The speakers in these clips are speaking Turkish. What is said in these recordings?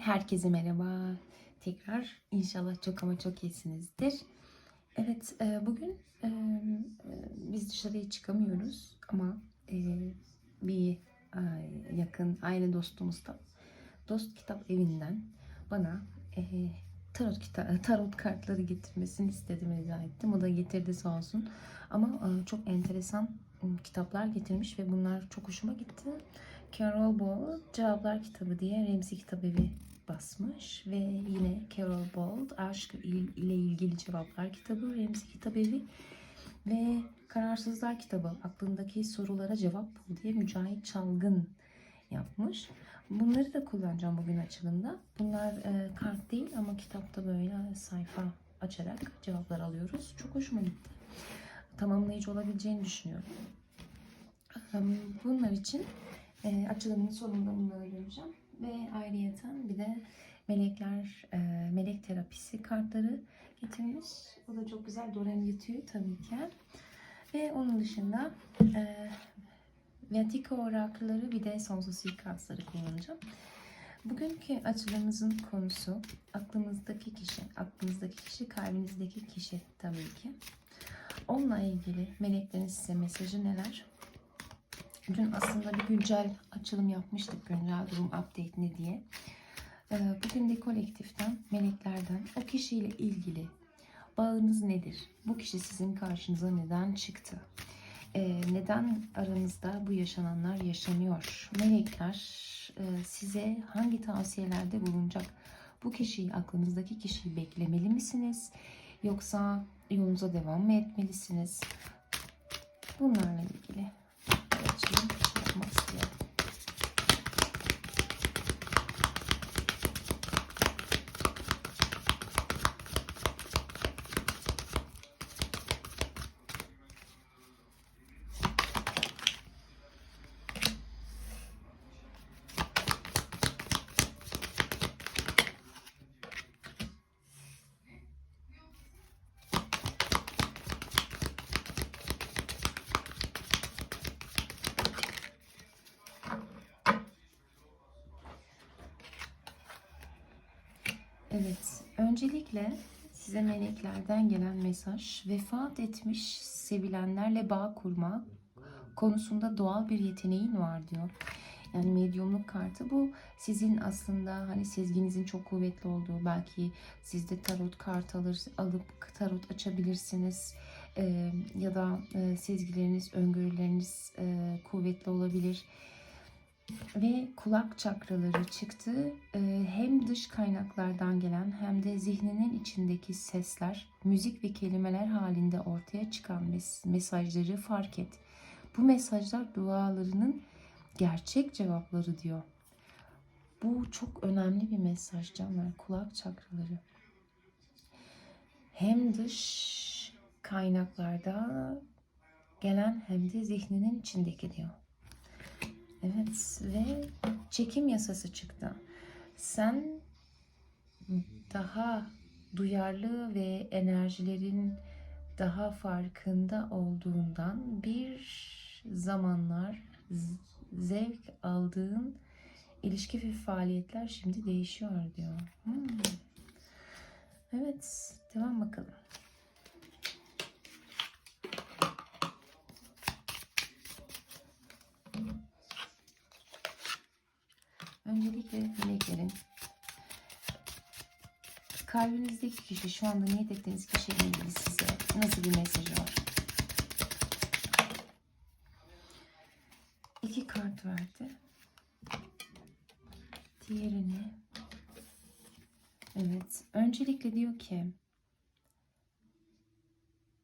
herkese merhaba. Tekrar inşallah çok ama çok iyisinizdir. Evet, e, bugün e, e, biz dışarıya çıkamıyoruz ama bir yakın aile dostumuzdan Dost Kitap Evi'nden bana tarot kita- tarot kartları getirmesini istedim rica ettim. O da getirdi sağ olsun. Ama çok enteresan kitaplar getirmiş ve bunlar çok hoşuma gitti. Carol Bold Cevaplar Kitabı diye Remzi Kitap Evi basmış ve yine Carol Bold Aşk il- ile ilgili cevaplar kitabı Remzi Kitap Evi ve Kararsızlar kitabı aklındaki sorulara cevap bul diye Mücahit Çalgın yapmış. Bunları da kullanacağım bugün açılımda. Bunlar e, kart değil ama kitapta böyle sayfa açarak cevaplar alıyoruz. Çok hoşuma gitti. Tamamlayıcı olabileceğini düşünüyorum. Bunlar için e, açılımın sonunda bunları göreceğim. Ve ayrıyeten bir de melekler, e, melek terapisi kartları getirmiş. O da çok güzel. Dorem Yutü tabii ki. Ve onun dışında e, Vertigo orakları bir de sonsuz suikastları kullanacağım. Bugünkü açılımımızın konusu aklımızdaki kişi. Aklınızdaki kişi, kalbinizdeki kişi tabii ki. Onunla ilgili meleklerin size mesajı neler? Dün aslında bir güncel açılım yapmıştık. Güncel durum update ne diye. Ee, Bugün de kolektiften, meleklerden o kişiyle ilgili bağınız nedir? Bu kişi sizin karşınıza neden çıktı? Ee, neden aranızda bu yaşananlar yaşanıyor? Melekler e, size hangi tavsiyelerde bulunacak? Bu kişiyi, aklınızdaki kişiyi beklemeli misiniz? Yoksa yolunuza devam mı etmelisiniz? Bunlarla ilgili. atmosphere. Öncelikle size meleklerden gelen mesaj, vefat etmiş sevilenlerle bağ kurma konusunda doğal bir yeteneğin var diyor. Yani medyumluk kartı bu. Sizin aslında hani sezginizin çok kuvvetli olduğu belki siz de tarot kart alır alıp tarot açabilirsiniz. Ee, ya da e, sezgileriniz öngörüleriniz e, kuvvetli olabilir ve kulak çakraları çıktı. Ee, Hem dış kaynaklardan gelen hem de zihninin içindeki sesler, müzik ve kelimeler halinde ortaya çıkan mes- mesajları fark et. Bu mesajlar dualarının gerçek cevapları diyor. Bu çok önemli bir mesaj canlar. Kulak çakraları. Hem dış kaynaklarda gelen hem de zihninin içindeki diyor. Evet ve çekim yasası çıktı. Sen daha duyarlı ve enerjilerin daha farkında olduğundan bir zamanlar zevk aldığın ilişki ve faaliyetler şimdi değişiyor diyor. Hmm. Evet, devam bakalım. Öncelikle meleklerin kalbinizdeki kişi şu anda niyet ettiğiniz kişiyle ilgili size nasıl bir mesajı var? İki kart verdi. Diğerini Evet. Öncelikle diyor ki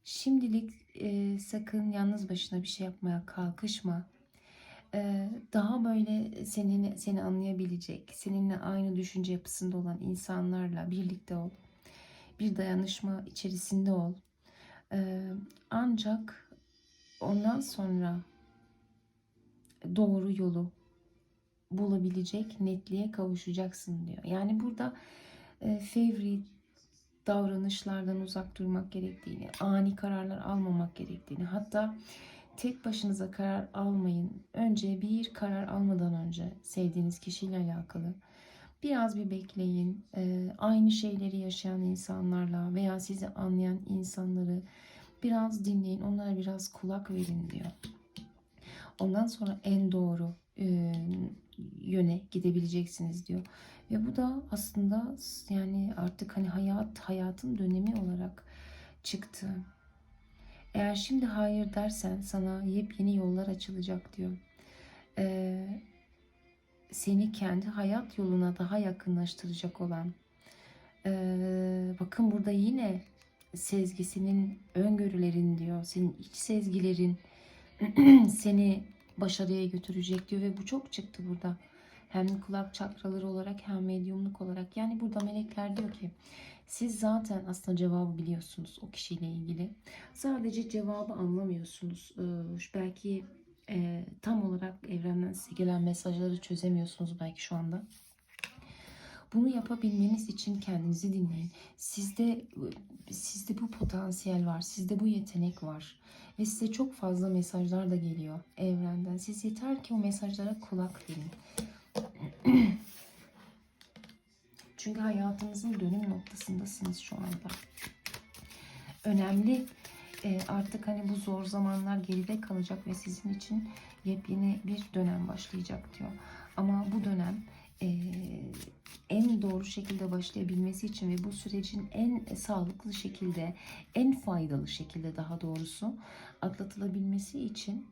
şimdilik e, sakın yalnız başına bir şey yapmaya kalkışma. Ee, daha böyle senin seni anlayabilecek, seninle aynı düşünce yapısında olan insanlarla birlikte ol. Bir dayanışma içerisinde ol. Ee, ancak ondan sonra doğru yolu bulabilecek netliğe kavuşacaksın diyor. Yani burada e, fevri davranışlardan uzak durmak gerektiğini, ani kararlar almamak gerektiğini, hatta tek başınıza karar almayın. Önce bir karar almadan önce sevdiğiniz kişiyle alakalı Biraz bir bekleyin. Ee, aynı şeyleri yaşayan insanlarla veya sizi anlayan insanları biraz dinleyin. Onlara biraz kulak verin diyor. Ondan sonra en doğru e, yöne gidebileceksiniz diyor. Ve bu da aslında yani artık hani hayat hayatın dönemi olarak çıktı. Eğer şimdi hayır dersen sana yepyeni yollar açılacak diyor. Ee, seni kendi hayat yoluna daha yakınlaştıracak olan. Ee, bakın burada yine sezgisinin öngörülerin diyor. Senin iç sezgilerin seni başarıya götürecek diyor ve bu çok çıktı burada. Hem kulak çakraları olarak hem medyumluk olarak. Yani burada melekler diyor ki siz zaten aslında cevabı biliyorsunuz o kişiyle ilgili. Sadece cevabı anlamıyorsunuz. Ee, belki e, tam olarak evrenden size gelen mesajları çözemiyorsunuz belki şu anda. Bunu yapabilmeniz için kendinizi dinleyin. Sizde sizde bu potansiyel var, sizde bu yetenek var ve size çok fazla mesajlar da geliyor evrenden. Siz yeter ki o mesajlara kulak verin. Çünkü hayatınızın dönüm noktasındasınız şu anda. Önemli e, artık hani bu zor zamanlar geride kalacak ve sizin için yepyeni bir dönem başlayacak diyor. Ama bu dönem e, en doğru şekilde başlayabilmesi için ve bu sürecin en sağlıklı şekilde, en faydalı şekilde daha doğrusu atlatılabilmesi için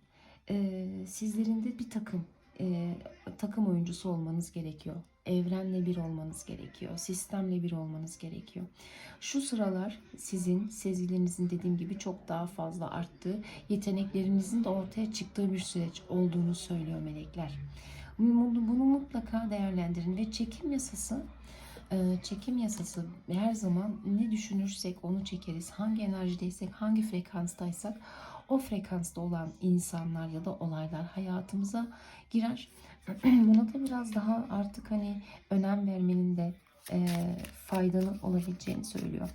e, sizlerin de bir takım e, takım oyuncusu olmanız gerekiyor. Evrenle bir olmanız gerekiyor. Sistemle bir olmanız gerekiyor. Şu sıralar sizin sezilerinizin dediğim gibi çok daha fazla arttığı, yeteneklerinizin de ortaya çıktığı bir süreç olduğunu söylüyor melekler. Bunu, bunu mutlaka değerlendirin ve çekim yasası e, çekim yasası her zaman ne düşünürsek onu çekeriz. Hangi enerjideysek, hangi frekanstaysak o frekansta olan insanlar ya da olaylar hayatımıza girer. Buna da biraz daha artık hani önem vermenin de e, faydalı olabileceğini söylüyor.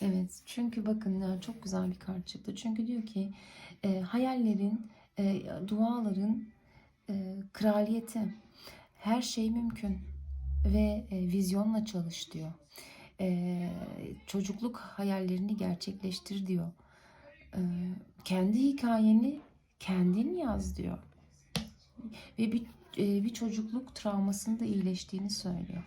Evet çünkü bakın ya çok güzel bir kart çıktı. Çünkü diyor ki e, hayallerin, e, duaların e, kraliyeti her şey mümkün ve e, vizyonla çalış diyor. E, çocukluk hayallerini gerçekleştir diyor. E, kendi hikayeni kendin yaz diyor. Ve bir, e, bir çocukluk travmasını da iyileştiğini söylüyor.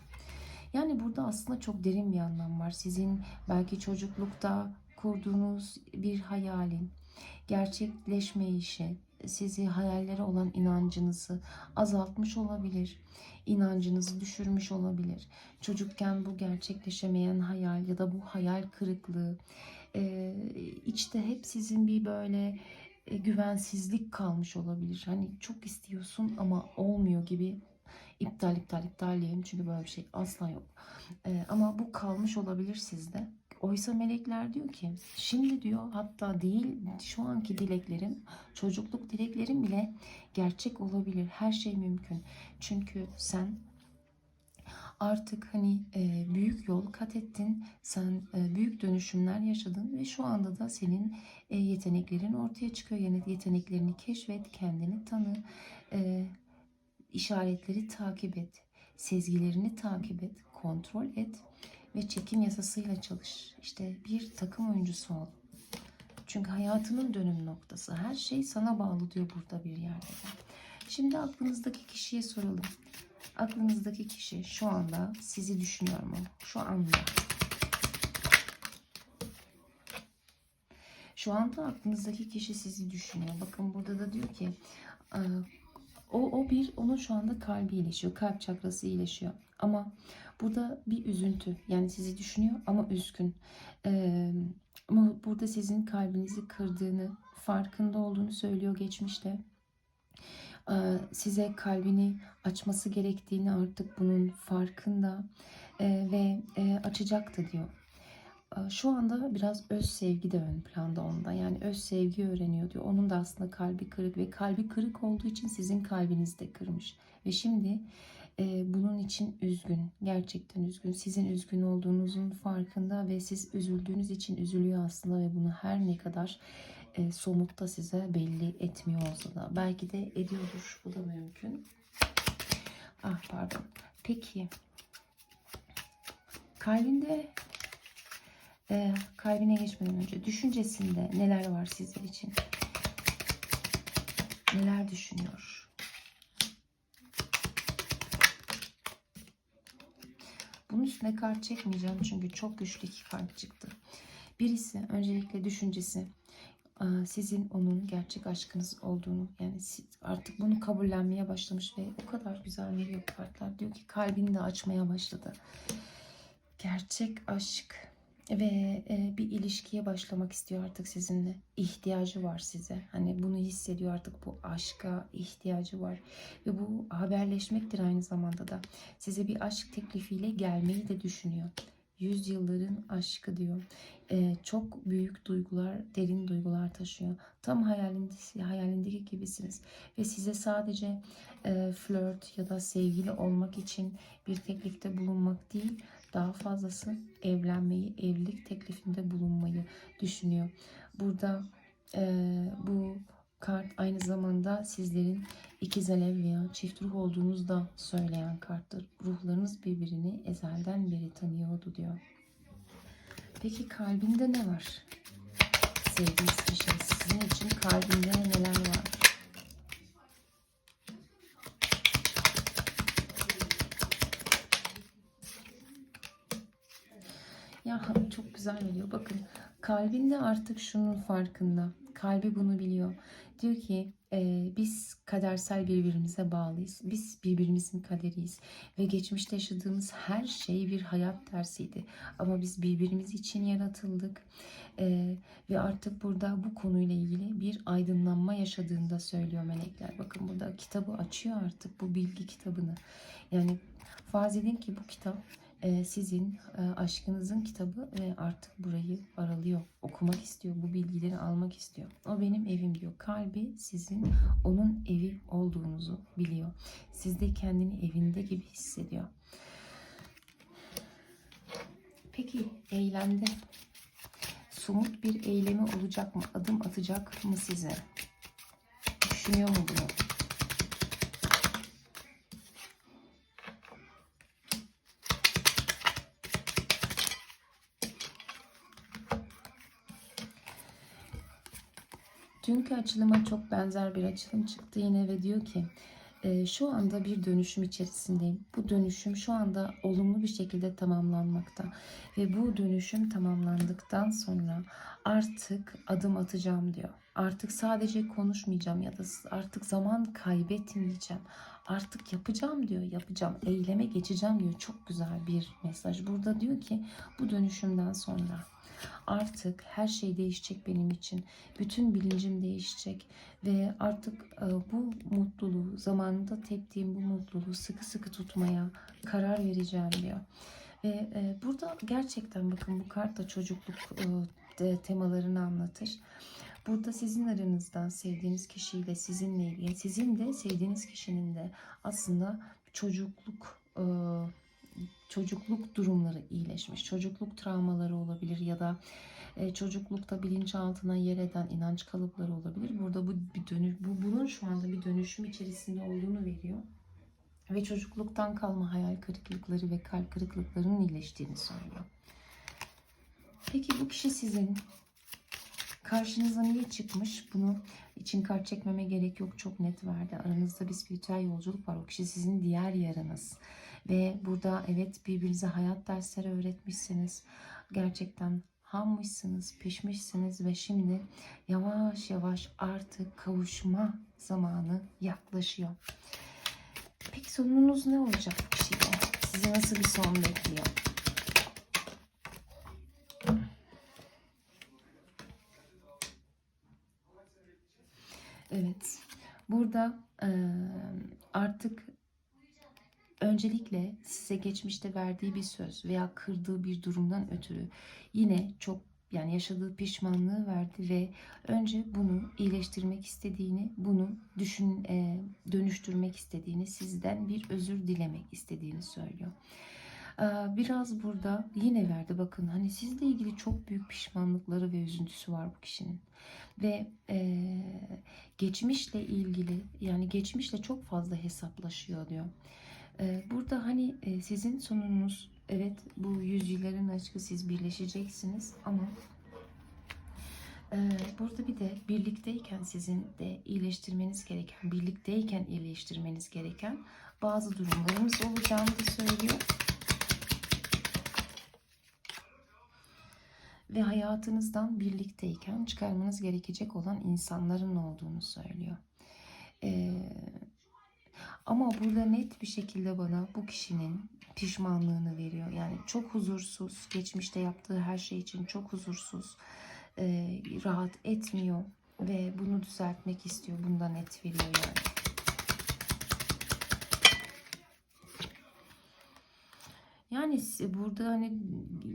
Yani burada aslında çok derin bir anlam var. Sizin belki çocuklukta kurduğunuz bir hayalin gerçekleşme işi sizi hayallere olan inancınızı azaltmış olabilir. İnancınızı düşürmüş olabilir. Çocukken bu gerçekleşemeyen hayal ya da bu hayal kırıklığı e, içte hep sizin bir böyle e, güvensizlik kalmış olabilir. Hani çok istiyorsun ama olmuyor gibi iptal iptal iptal diyeyim çünkü böyle bir şey asla yok. E, ama bu kalmış olabilir sizde. Oysa melekler diyor ki şimdi diyor hatta değil şu anki dileklerim çocukluk dileklerim bile gerçek olabilir. Her şey mümkün. Çünkü sen artık hani e, büyük yol kat ettin. Sen e, büyük dönüşümler yaşadın ve şu anda da senin e, yeteneklerin ortaya çıkıyor. Yani yeteneklerini keşfet, kendini tanı, e, işaretleri takip et, sezgilerini takip et, kontrol et ve çekim yasasıyla çalış. İşte bir takım oyuncusu ol. Çünkü hayatının dönüm noktası. Her şey sana bağlı diyor burada bir yerde. Şimdi aklınızdaki kişiye soralım. Aklınızdaki kişi şu anda sizi düşünüyor mu? Şu anda. Şu anda aklınızdaki kişi sizi düşünüyor. Bakın burada da diyor ki o, o bir onun şu anda kalbi iyileşiyor. Kalp çakrası iyileşiyor. Ama burada bir üzüntü. Yani sizi düşünüyor ama üzgün. Ee, ama burada sizin kalbinizi kırdığını, farkında olduğunu söylüyor geçmişte. Ee, size kalbini açması gerektiğini artık bunun farkında ee, ve e, açacaktı diyor. Şu anda biraz öz sevgi de ön planda onda. Yani öz sevgi öğreniyor diyor. Onun da aslında kalbi kırık ve kalbi kırık olduğu için sizin kalbiniz de kırmış. Ve şimdi e, bunun için üzgün. Gerçekten üzgün. Sizin üzgün olduğunuzun farkında ve siz üzüldüğünüz için üzülüyor aslında ve bunu her ne kadar e, somutta size belli etmiyor olsa da belki de ediyordur. Bu da mümkün. Ah pardon. Peki kalbinde e, kalbine geçmeden önce düşüncesinde neler var sizler için? Neler düşünüyor? Bunun üstüne kart çekmeyeceğim çünkü çok güçlü iki kart çıktı. Birisi öncelikle düşüncesi e, sizin onun gerçek aşkınız olduğunu yani artık bunu kabullenmeye başlamış ve o kadar güzel veriyor kartlar. Diyor ki kalbini de açmaya başladı. Gerçek aşk ve e, bir ilişkiye başlamak istiyor artık sizinle. İhtiyacı var size. Hani bunu hissediyor artık bu aşka ihtiyacı var. Ve bu haberleşmektir aynı zamanda da. Size bir aşk teklifiyle gelmeyi de düşünüyor. Yüzyılların aşkı diyor. E, çok büyük duygular, derin duygular taşıyor. Tam hayalinde, hayalindeki gibisiniz. Ve size sadece e, flört ya da sevgili olmak için bir teklifte bulunmak değil, daha fazlası evlenmeyi, evlilik teklifinde bulunmayı düşünüyor. Burada e, bu kart aynı zamanda sizlerin ikiz alev veya çift ruh olduğunuzu da söyleyen karttır. Ruhlarınız birbirini ezelden beri tanıyordu diyor. Peki kalbinde ne var? Sevdiğiniz kişinin sizin için kalbinde neler var? Ya çok güzel veriyor. Bakın kalbinde artık şunun farkında. Kalbi bunu biliyor. Diyor ki e, biz kadersel birbirimize bağlıyız. Biz birbirimizin kaderiyiz. Ve geçmişte yaşadığımız her şey bir hayat dersiydi. Ama biz birbirimiz için yaratıldık. E, ve artık burada bu konuyla ilgili bir aydınlanma yaşadığını da söylüyor melekler. Bakın burada kitabı açıyor artık bu bilgi kitabını. Yani farz edin ki bu kitap sizin e, aşkınızın kitabı ve artık burayı aralıyor. Okumak istiyor. Bu bilgileri almak istiyor. O benim evim diyor. Kalbi sizin onun evi olduğunuzu biliyor. Siz de kendini evinde gibi hissediyor. Peki eylemde somut bir eylemi olacak mı? Adım atacak mı size? Düşünüyor mu bunu? Dünkü açılıma çok benzer bir açılım çıktı yine ve diyor ki e, şu anda bir dönüşüm içerisindeyim. Bu dönüşüm şu anda olumlu bir şekilde tamamlanmakta ve bu dönüşüm tamamlandıktan sonra artık adım atacağım diyor. Artık sadece konuşmayacağım ya da artık zaman kaybetmeyeceğim. Artık yapacağım diyor, yapacağım, eyleme geçeceğim diyor. Çok güzel bir mesaj. Burada diyor ki bu dönüşümden sonra Artık her şey değişecek benim için. Bütün bilincim değişecek ve artık e, bu mutluluğu, zamanında teptiğim bu mutluluğu sıkı sıkı tutmaya karar vereceğim diyor. Ve e, burada gerçekten bakın bu kart da çocukluk e, temalarını anlatır. Burada sizin aranızda sevdiğiniz kişiyle sizinle ilgili, sizin de sevdiğiniz kişinin de aslında çocukluk çocukluk durumları iyileşmiş. Çocukluk travmaları olabilir ya da e, çocuklukta bilinçaltına yer eden inanç kalıpları olabilir. Burada bu bir dönüş, bu bunun şu anda bir dönüşüm içerisinde olduğunu veriyor. Ve çocukluktan kalma hayal kırıklıkları ve kalp kırıklıklarının iyileştiğini söylüyor. Peki bu kişi sizin karşınıza niye çıkmış? Bunu için kart çekmeme gerek yok. Çok net verdi. Aranızda bir spiritüel yolculuk var. O kişi sizin diğer yarınız. Ve burada evet birbirinize hayat dersleri öğretmişsiniz. Gerçekten hammışsınız, pişmişsiniz ve şimdi yavaş yavaş artık kavuşma zamanı yaklaşıyor. Peki sonunuz ne olacak bu kişiyle? Size nasıl bir son bekliyor? Evet. Burada artık öncelikle size geçmişte verdiği bir söz veya kırdığı bir durumdan ötürü yine çok yani yaşadığı pişmanlığı verdi ve önce bunu iyileştirmek istediğini, bunu düşün e, dönüştürmek istediğini, sizden bir özür dilemek istediğini söylüyor. Ee, Biraz burada yine verdi bakın hani sizle ilgili çok büyük pişmanlıkları ve üzüntüsü var bu kişinin. Ve eee, geçmişle ilgili yani geçmişle çok fazla hesaplaşıyor diyor. Ee, Burada hani e, sizin sonunuz evet bu yüzyılların aşkı siz birleşeceksiniz ama e, burada bir de birlikteyken sizin de iyileştirmeniz gereken, birlikteyken iyileştirmeniz gereken bazı durumlarımız olacağını da söylüyor. Ve hayatınızdan birlikteyken çıkarmanız gerekecek olan insanların olduğunu söylüyor. Ee, ama burada net bir şekilde bana bu kişinin pişmanlığını veriyor. Yani çok huzursuz, geçmişte yaptığı her şey için çok huzursuz, e, rahat etmiyor ve bunu düzeltmek istiyor. Bundan net veriyor yani. Yani burada hani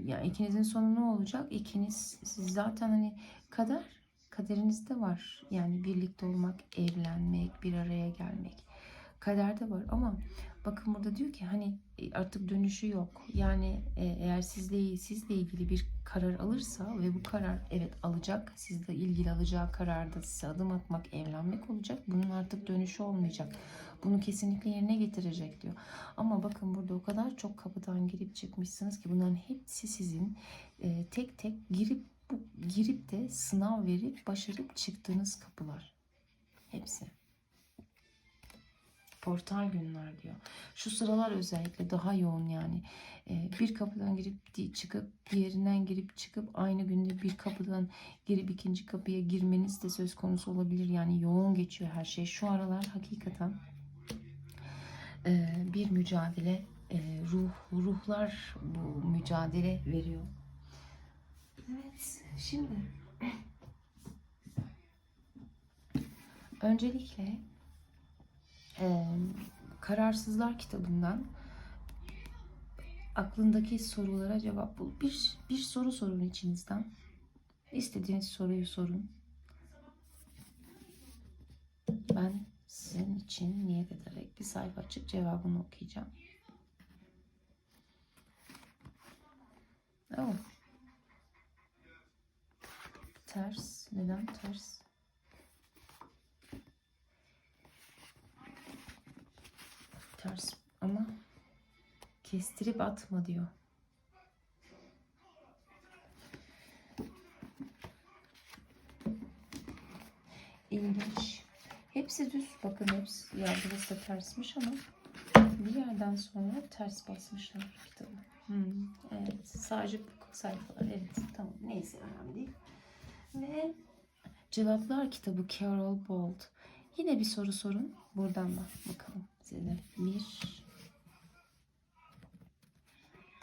ya ikinizin sonu ne olacak? İkiniz siz zaten hani kader kaderinizde var. Yani birlikte olmak, evlenmek, bir araya gelmek. Kaderde var ama bakın burada diyor ki hani e, artık dönüşü yok. Yani e, eğer sizle sizle ilgili bir karar alırsa ve bu karar evet alacak. Sizle ilgili alacağı kararda size adım atmak, evlenmek olacak. Bunun artık dönüşü olmayacak. Bunu kesinlikle yerine getirecek diyor. Ama bakın burada o kadar çok kapıdan girip çıkmışsınız ki bunların hepsi sizin e, tek tek girip bu girip de sınav verip başarıp çıktığınız kapılar. Hepsi. Portal günler diyor. Şu sıralar özellikle daha yoğun yani. E, bir kapıdan girip çıkıp diğerinden girip çıkıp aynı günde bir kapıdan girip ikinci kapıya girmeniz de söz konusu olabilir. Yani yoğun geçiyor her şey. Şu aralar hakikaten e, bir mücadele e, ruh ruhlar bu mücadele veriyor. Evet şimdi öncelikle e, Kararsızlar kitabından aklındaki sorulara cevap bul. Bir, bir soru sorun içinizden. İstediğiniz soruyu sorun. Ben sizin için niyet ederek bir sayfa açıp cevabını okuyacağım. Oh. Ters. Neden ters? Ters ama kestirip atma diyor. İlginç. Hepsi düz. Bakın hepsi ya burası da tersmiş ama bir yerden sonra ters basmışlar kitabı. Hmm, evet. Sadece bu sayfalar. Evet. Tamam. Neyse önemli değil. Ve Cevaplar kitabı Carol Bolt. Yine bir soru sorun. Buradan da bakalım size. Bir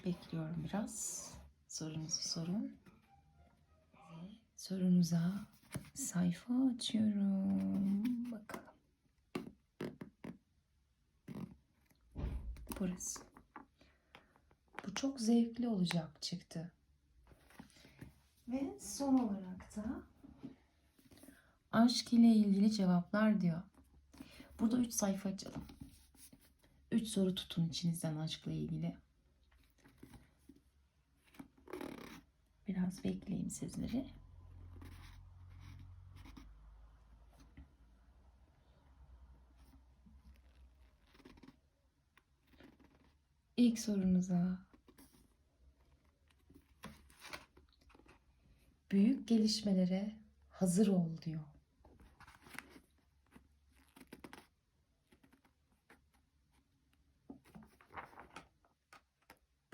bekliyorum biraz. Sorunuzu sorun. Sorunuza sayfa açıyorum. Bakalım. Burası. Bu çok zevkli olacak çıktı. Ve son olarak da aşk ile ilgili cevaplar diyor. Burada 3 sayfa açalım. 3 soru tutun içinizden aşkla ilgili. Biraz bekleyeyim sizleri. İlk sorunuza büyük gelişmelere hazır ol diyor.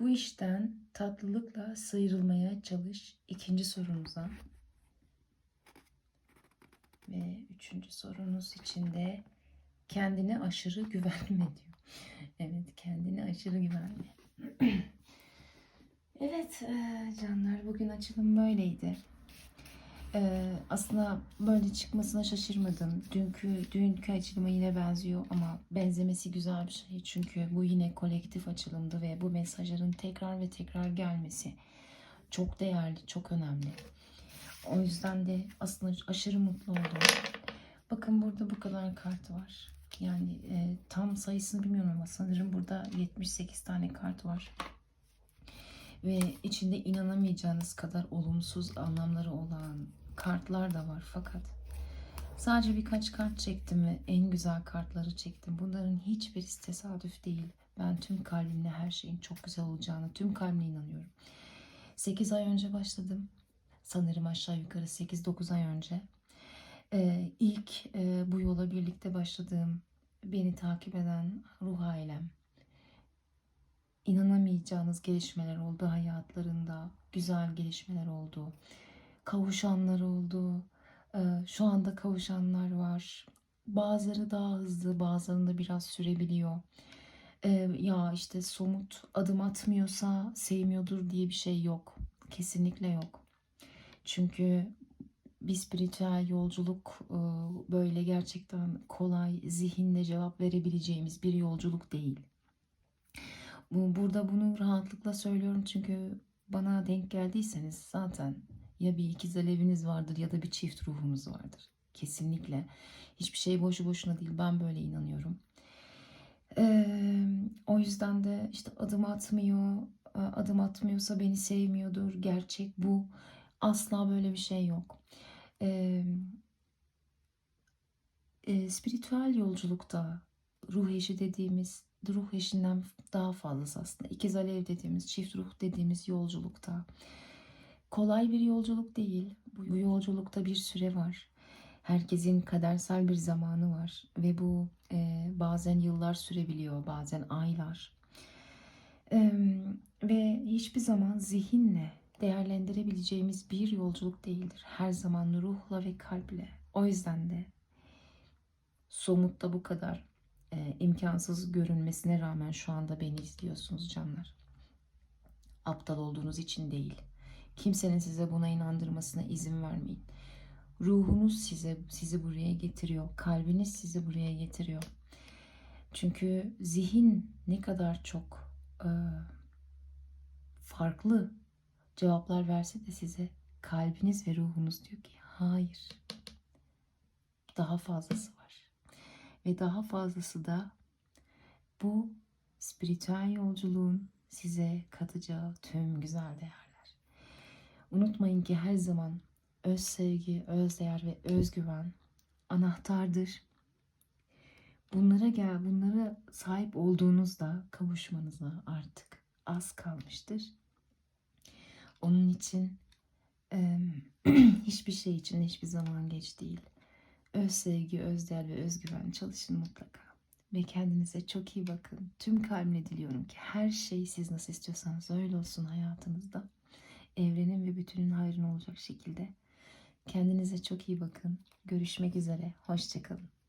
Bu işten tatlılıkla sıyrılmaya çalış. İkinci sorunuza. Ve üçüncü sorunuz için de kendine aşırı güvenme diyor. Evet kendine aşırı güvenme. evet canlar bugün açılım böyleydi. Eee, aslında böyle çıkmasına şaşırmadım. Dünkü dünkü açılıma yine benziyor ama benzemesi güzel bir şey. Çünkü bu yine kolektif açılımdı ve bu mesajların tekrar ve tekrar gelmesi çok değerli, çok önemli. O yüzden de aslında aşırı mutlu oldum. Bakın burada bu kadar kart var. Yani e, tam sayısını bilmiyorum ama sanırım burada 78 tane kart var. ve içinde inanamayacağınız kadar olumsuz anlamları olan kartlar da var fakat sadece birkaç kart çektim ve en güzel kartları çektim. Bunların hiçbirisi tesadüf değil. Ben tüm kalbimle her şeyin çok güzel olacağını, tüm kalbimle inanıyorum. 8 ay önce başladım. Sanırım aşağı yukarı 8-9 ay önce. Ee, ilk e, bu yola birlikte başladığım, beni takip eden ruh ailem. İnanamayacağınız gelişmeler oldu hayatlarında. Güzel gelişmeler oldu. Kavuşanlar oldu. Ee, şu anda kavuşanlar var. Bazıları daha hızlı, bazılarında biraz sürebiliyor. Ee, ya işte somut adım atmıyorsa sevmiyordur diye bir şey yok. Kesinlikle yok. Çünkü bir spiritüel yolculuk e, böyle gerçekten kolay zihinle cevap verebileceğimiz bir yolculuk değil. Bu- Burada bunu rahatlıkla söylüyorum çünkü bana denk geldiyseniz zaten ya bir ikiz eviniz vardır ya da bir çift ruhunuz vardır. Kesinlikle. Hiçbir şey boşu boşuna değil. Ben böyle inanıyorum. Ee, o yüzden de işte adım atmıyor, adım atmıyorsa beni sevmiyordur. Gerçek bu. Asla böyle bir şey yok. Ee, e, spiritüel yolculukta ruh eşi dediğimiz ruh eşinden daha fazlası aslında. İkiz alev dediğimiz, çift ruh dediğimiz yolculukta kolay bir yolculuk değil. Bu, yolculukta bir süre var. Herkesin kadersel bir zamanı var ve bu e, bazen yıllar sürebiliyor, bazen aylar. E, ve hiçbir zaman zihinle değerlendirebileceğimiz bir yolculuk değildir. Her zaman ruhla ve kalple. O yüzden de somutta bu kadar e, imkansız görünmesine rağmen şu anda beni izliyorsunuz canlar. Aptal olduğunuz için değil. Kimsenin size buna inandırmasına izin vermeyin. Ruhunuz size sizi buraya getiriyor. Kalbiniz sizi buraya getiriyor. Çünkü zihin ne kadar çok e, farklı cevaplar verse de size kalbiniz ve ruhunuz diyor ki hayır. Daha fazlası var. Ve daha fazlası da bu spiritüel yolculuğun size katacağı tüm güzel değerler. Unutmayın ki her zaman öz sevgi, öz değer ve özgüven anahtardır. Bunlara gel, bunlara sahip olduğunuzda kavuşmanıza artık az kalmıştır. Onun için e, hiçbir şey için hiçbir zaman geç değil. Öz sevgi, öz değer ve özgüven çalışın mutlaka. Ve kendinize çok iyi bakın. Tüm kalbimle diliyorum ki her şey siz nasıl istiyorsanız öyle olsun hayatınızda. Evrenin ve bütünün hayrına olacak şekilde. Kendinize çok iyi bakın. Görüşmek üzere. Hoşçakalın.